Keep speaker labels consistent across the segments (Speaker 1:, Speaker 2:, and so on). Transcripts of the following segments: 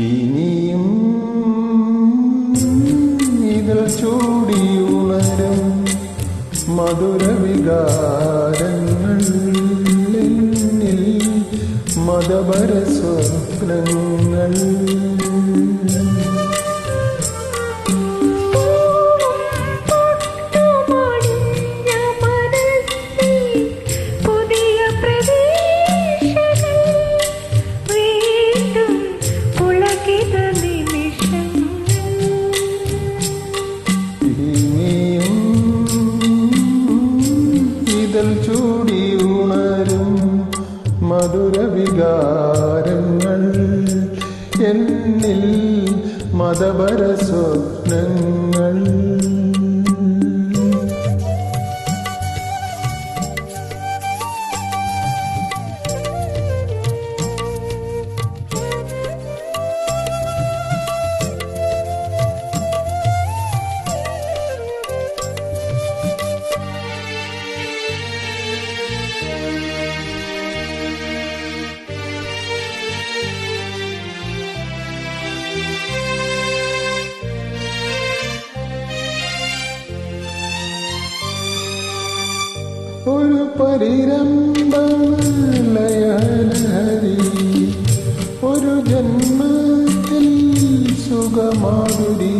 Speaker 1: ഇനിയും ഇതൽ ചൂടി ഉണരും മധുരവികാരങ്ങൾ മതപര സ്വപ്നങ്ങൾ മതപര സ്വപ്നങ്ങൾ ഒരു പരിരംഭലയലഹരി ഒരു ജന്മത്തിൽ സുഖമാകുടി.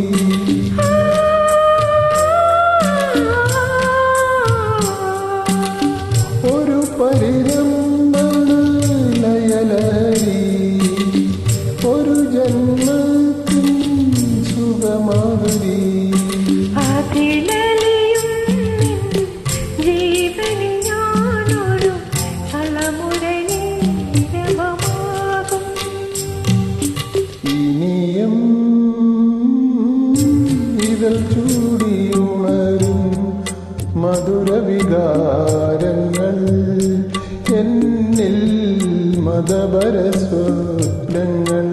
Speaker 1: ഇതൾ ചൂടി ഉണരും മധുരവികാരങ്ങൾ എന്നിൽ മതപര സ്വപ്നങ്ങൾ.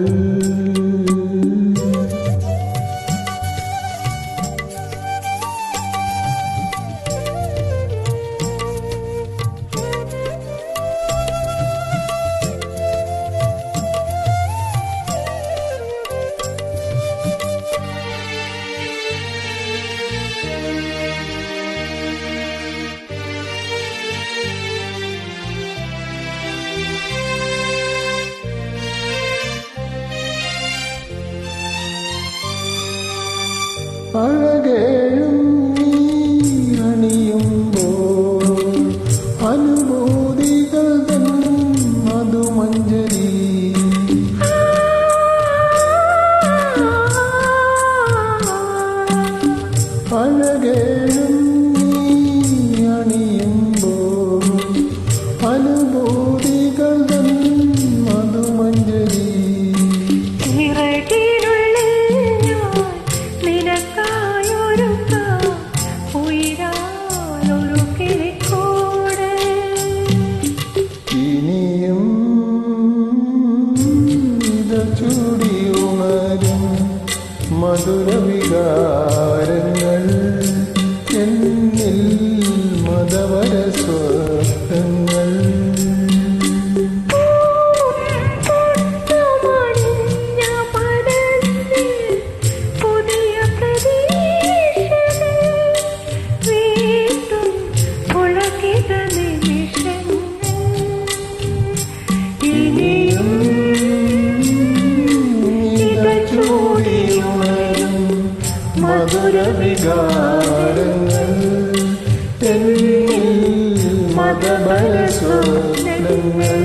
Speaker 1: Oh. മധുരവികാരങ്ങൾ എന്നിൽ മതവര മധുരവികാരങ്ങൾ എന്നിൽ മതബല സ്വപ്നങ്ങൾ